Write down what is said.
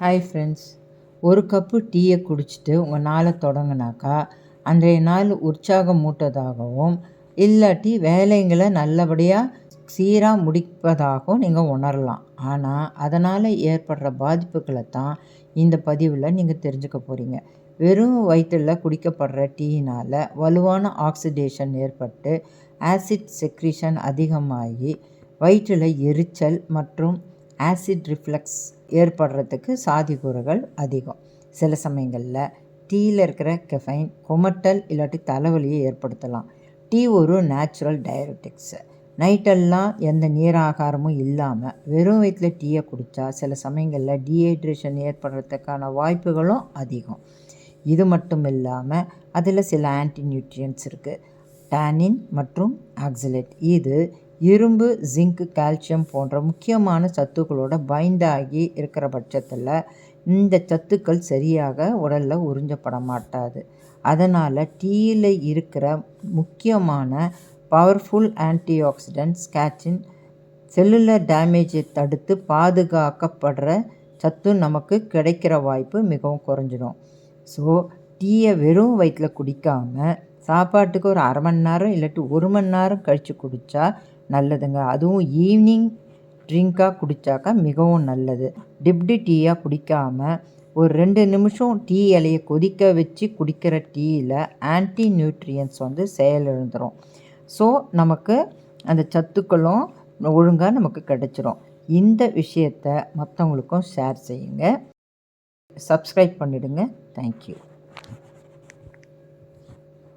Hi friends ஒரு cup டீயை குடிச்சிட்டு உங்கள் நாளை தொடங்கினாக்கா அன்றைய நாள் உற்சாகம் மூட்டதாகவும் இல்லாட்டி வேலைங்களை நல்லபடியாக சீராக முடிப்பதாகவும் நீங்கள் உணரலாம். ஆனால் அதனால் ஏற்படுற பாதிப்புகளை தான் இந்த பதிவில் நீங்கள் தெரிஞ்சுக்க போகிறீங்க வெறும் வயிற்றில் குடிக்கப்படுற டீயினால் வலுவான ஆக்சிடேஷன் ஏற்பட்டு ஆசிட் செக்ரிஷன் அதிகமாகி வயிற்றில் எரிச்சல் மற்றும் ஆசிட் ரிஃப்ளெக்ஸ் ஏற்படுறதுக்கு சாதிக்கூறுகள் அதிகம். சில சமயங்களில் டீயில் இருக்கிற கெஃபைன் கொமட்டல் இல்லாட்டி தலைவலியை ஏற்படுத்தலாம். டீ ஒரு நேச்சுரல் டயபெட்டிக்ஸு. நைட்டெல்லாம் எந்த நீராகாரமும் இல்லாமல் வெறும் வயிற்றில் டீயை குடித்தா சில சமயங்களில் டீஹைட்ரேஷன் ஏற்படுறதுக்கான வாய்ப்புகளும் அதிகம். இது மட்டும் இல்லாமல் அதில் சில ஆன்டி நியூட்ரியன்ஸ் இருக்குது டானின் மற்றும் ஆக்சிலேட். இது இரும்பு ஜிங்க் கால்சியம் போன்ற முக்கியமான சத்துக்களோட பைண்டாகி இருக்கிற பட்சத்தில் இந்த சத்துக்கள் சரியாக உடலில் உறிஞ்சப்பட மாட்டாது. அதனால் டீயில் இருக்கிற முக்கியமான பவர்ஃபுல் ஆன்டி ஆக்சிடென்ட்ஸ் செல்லுலர் டேமேஜை தடுத்து பாதுகாக்கப்படுற சத்து நமக்கு கிடைக்கிற வாய்ப்பு மிகவும் குறைஞ்சிடும். ஸோ டீயை வெறும் வயிற்றில் குடிக்காமல் சாப்பாட்டுக்கு ஒரு அரை மணி நேரம் இல்லாட்டி ஒரு மணி நேரம் கழித்து குடித்தா நல்லதுங்க. அதுவும் ஈவினிங் ட்ரிங்காக குடித்தாக்கா மிகவும் நல்லது. டிப்டி டீயாக குடிக்காமல் ஒரு ரெண்டு நிமிஷம் டீ இலையை கொதிக்க வச்சு குடிக்கிற டீயில் ஆன்டி நியூட்ரியன்ஸ் வந்து செயலிழந்துடும் ஸோ நமக்கு அந்த சத்துக்களும் ஒழுங்காக நமக்கு கிடச்சிரும். இந்த விஷயத்தை மற்றவங்களுக்கும் ஷேர் செய்யுங்க. சப்ஸ்கிரைப் பண்ணிவிடுங்க தேங்க்யூ